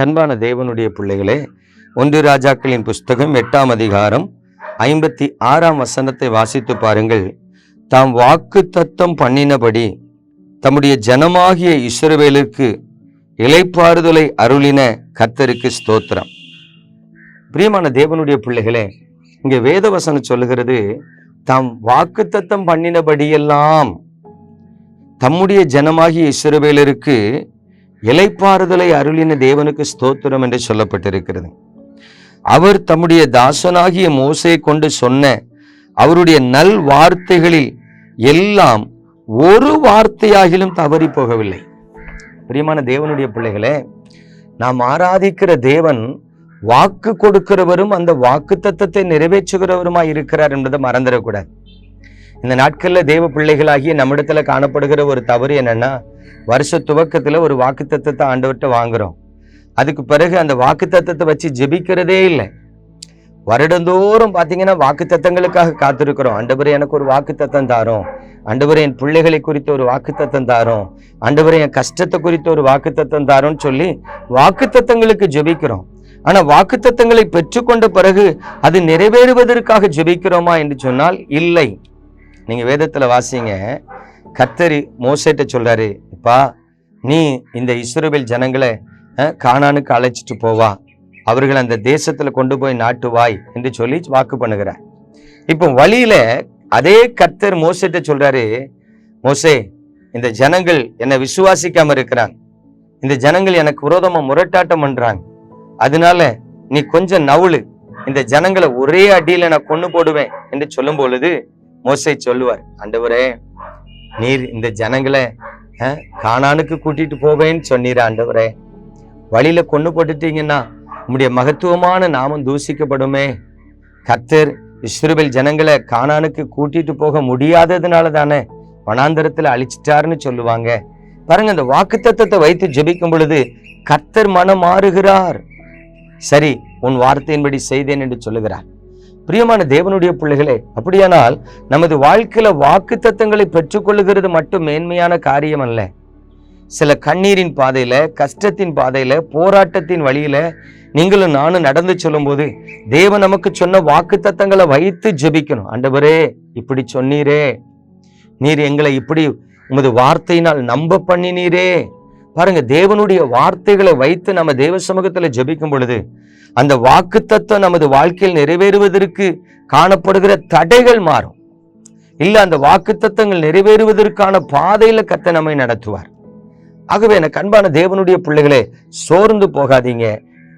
எனக்கு அன்பான தேவனுடைய பிள்ளைகளே ஒன்று ராஜாக்களின் புஸ்தகம் எட்டாம் அதிகாரம் ஐம்பத்தி ஆறாம் வசனத்தை வாசித்து பாருங்கள். தாம் வாக்கு தத்தம் பண்ணினபடி தம்முடைய ஜனமாகிய இஸ்ரவேலுக்கு இலைப்பாறுதலை அருளின கர்த்தருக்கு ஸ்தோத்திரம். பிரியமான தேவனுடைய பிள்ளைகளே இங்கே வேதவசனம் சொல்லுகிறது தாம் வாக்கு தத்தம் பண்ணினபடியெல்லாம் தம்முடைய ஜனமாகிய இஸ்ரவேலருக்கு இலைப்பாறுதலை அருளின தேவனுக்கு ஸ்தோத்திரம் என்று சொல்லப்பட்டிருக்கிறது. அவர் தம்முடைய தாசனாகிய மோசை கொண்டு சொன்ன அவருடைய நல் வார்த்தைகளில் எல்லாம் ஒரு வார்த்தையாகிலும் தவறி போகவில்லை. பிரியமான தேவனுடைய பிள்ளைகளே நாம் ஆராதிக்கிற தேவன் வாக்கு கொடுக்கிறவரும் அந்த வாக்கு தத்துவத்தை நிறைவேற்றுகிறவருமாய் இருக்கிறார் என்பதை மறந்துடக்கூடாது. இந்த நாட்களில் தேவ பிள்ளைகளாகிய நம்மிடத்துல காணப்படுகிற ஒரு தவறு என்னன்னா வருஷ துவக்கத்தில் ஒரு வாக்குத்தத்தை ஆண்டவர்கிட்ட வாங்குறோம். அதுக்கு பிறகு அந்த வாக்குத்தத்தை வச்சு ஜெபிக்கிறதே இல்லை. வருடந்தோறும் பார்த்தீங்கன்னா வாக்கு தத்தங்களுக்காக காத்திருக்கிறோம். ஆண்டவரே எனக்கு ஒரு வாக்கு தத்தம் தாரோம். ஆண்டவரே என் பிள்ளைகளை குறித்த ஒரு வாக்கு தத்தம் தாரோம். ஆண்டவரே என் கஷ்டத்தை குறித்த ஒரு வாக்கு தத்தம் தாரோன்னு சொல்லி வாக்கு தத்தங்களுக்கு ஜெபிக்கிறோம். ஆனால் வாக்கு தத்தங்களை பெற்றுக்கொண்ட பிறகு அது நிறைவேறுவதற்காக ஜெபிக்கிறோமா என்று சொன்னால் இல்லை. நீங்க வேதத்துல வாசிங்க. கத்தரி மோசேட்ட சொல்றாரு இப்பா நீ இந்த இஸ்ரவேல் ஜனங்களை காணானுக்கு அழைச்சிட்டு போவா. அவர்கள் அந்த தேசத்துல கொண்டு போய் நாட்டுவாய் என்று சொல்லி வாக்கு பண்ணுகிறார். இப்போ வழியில அதே கர்த்தர் மோசேட்ட சொல்றாரு மோசே இந்த ஜனங்கள் என்னை விசுவாசிக்காம இருக்கிறாங்க. இந்த ஜனங்கள் எனக்கு விரோதமாக முரட்டாட்டம் பண்றாங்க. அதனால நீ கொஞ்சம் நவுளு. இந்த ஜனங்களை ஒரே அடியில நான் கொண்டு போடுவேன் என்று சொல்லும் பொழுது மோசை சொல்லுவார் ஆண்டவரே நீர் இந்த ஜனங்களை காணானுக்கு கூட்டிட்டு போவேன்னு சொன்னீர் ஆண்டவரே. வழியில கொண்டு போட்டுட்டீங்கன்னா உம்முடைய மகத்துவமான நாமம் தூசிக்கப்படுமே. கத்தர் இஸ்ரவேல் ஜனங்களை காணானுக்கு கூட்டிட்டு போக முடியாததுனால தானே வனாந்தரத்துல அழிச்சிட்டாருன்னு சொல்லுவாங்க. பாருங்க இந்த தத்துவத்தை வைத்து ஜெபிக்கும் பொழுது கர்த்தர் மனம் மாறுகிறார். சரி உன் வார்த்தையின்படி செய்தேன் என்று சொல்லுகிறார். பிரியமான தேவனுடைய பிள்ளைகளே அப்படியானால் நமது வாழ்க்கையில வாக்கு தத்தங்களை பெற்றுக்கொள்ளுகிறது மட்டும் மேன்மையான காரியம் அல்ல. சில கண்ணீரின் பாதையில கஷ்டத்தின் பாதையில போராட்டத்தின் வழியில நீங்களும் நானும் நடந்து சொல்லும்போது தேவன் நமக்கு சொன்ன வாக்கு தத்தங்களை வைத்து ஜெபிக்கணும். ஆண்டவரே இப்படி சொன்னீரே. நீர் எங்களை இப்படி உமது வார்த்தையினால் நம்ப பண்ணினீரே பாருங்க தேவனுடைய வார்த்தைகளை வைத்து நம்ம தேவ சமூகத்தில் ஜபிக்கும் பொழுது அந்த வாக்கு தத்துவம் நமது வாழ்க்கையில் நிறைவேறுவதற்கு காணப்படுகிற தடைகள் மாறும். இல்லை அந்த வாக்கு தத்துவங்கள் நிறைவேறுவதற்கான பாதையில் கத்த நம்மை நடத்துவார். ஆகவே எனக்கு அன்பான தேவனுடைய பிள்ளைகளே சோர்ந்து போகாதீங்க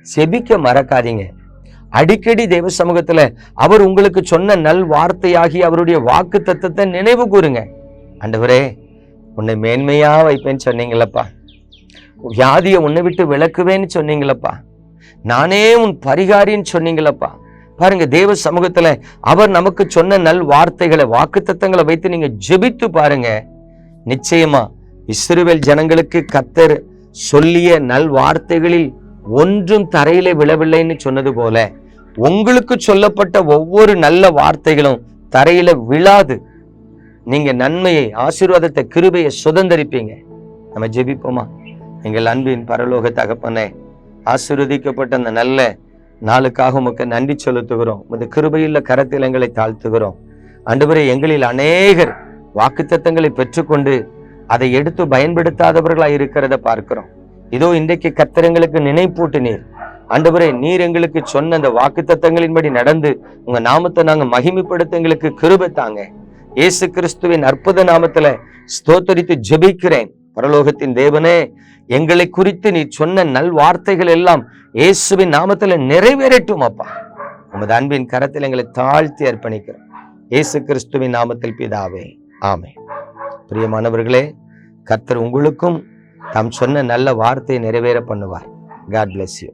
செபிக்க மறக்காதீங்க. அடிக்கடி தேவ சமூகத்தில் அவர் உங்களுக்கு சொன்ன நல் வார்த்தையாகி அவருடைய வாக்கு தத்துவத்தை நினைவு கூறுங்க. ஆண்டவரே உன்னை மேன்மையாக வைப்பேன்னு சொன்னீங்களப்பா வியாதியை உன்னை விட்டு விளக்குவேன்னு சொன்னீங்களப்பா. நானே உன் பரிகாரின்னு சொன்னீங்களப்பா. பாருங்க தேவ சமூகத்துல அவர் நமக்கு சொன்ன நல் வார்த்தைகளை வாக்கு வைத்து நீங்க ஜெபித்து பாருங்க. நிச்சயமா இஸ்ரவேல் ஜனங்களுக்கு கத்தர் சொல்லிய நல் வார்த்தைகளில் ஒன்றும் தரையிலே விழவில்லைன்னு சொன்னது போல உங்களுக்கு சொல்லப்பட்ட ஒவ்வொரு நல்ல வார்த்தைகளும் தரையில விழாது. நீங்க நன்மையை ஆசீர்வாதத்தை கிருபையை சுதந்தரிப்பீங்க. நம்ம ஜெபிப்போமா? எங்கள் அன்பின் பரலோக தகப்பனே ஆசிர்வதிக்கப்பட்ட அந்த நல்ல நாளுக்காக உமக்கு நன்றி செலுத்துகிறோம். இந்த கிருபையுள்ள கரத்தில் எங்களை தாழ்த்துகிறோம். அன்றுவரை எங்களில் அநேகர் வாக்குத்தத்தங்களை பெற்றுக்கொண்டு அதை எடுத்து பயன்படுத்தாதவர்களாக இருக்கிறத பார்க்கிறோம். இதோ இன்றைக்கு கத்திரங்களுக்கு நினைப்பூட்டினீர். ஆண்டவரே நீர் எங்களுக்கு சொன்ன அந்த வாக்குத்தத்தங்களின்படி நடந்து உங்க நாமத்தை நாங்க மகிமைப்படுத்த எங்களுக்கு கிருபை தாங்க. இயேசு கிறிஸ்துவின் அற்புத நாமத்துல ஸ்தோத்தரித்து ஜெபிக்கிறேன். பரலோகத்தின் தேவனே எங்களை குறித்து நீ சொன்ன நல் வார்த்தைகள் எல்லாம் இயேசுவின் நாமத்தில் நிறைவேறட்டும் அப்பா. உமது அன்பின் கரத்தில் எங்களை தாழ்த்தி அர்ப்பணிக்கிறோம். இயேசு கிறிஸ்துவின் நாமத்தில் பிதாவே ஆமே பிரியமானவர்களே கர்த்தர் உங்களுக்கும் தாம் சொன்ன நல்ல வார்த்தையை நிறைவேற பண்ணுவார். God bless you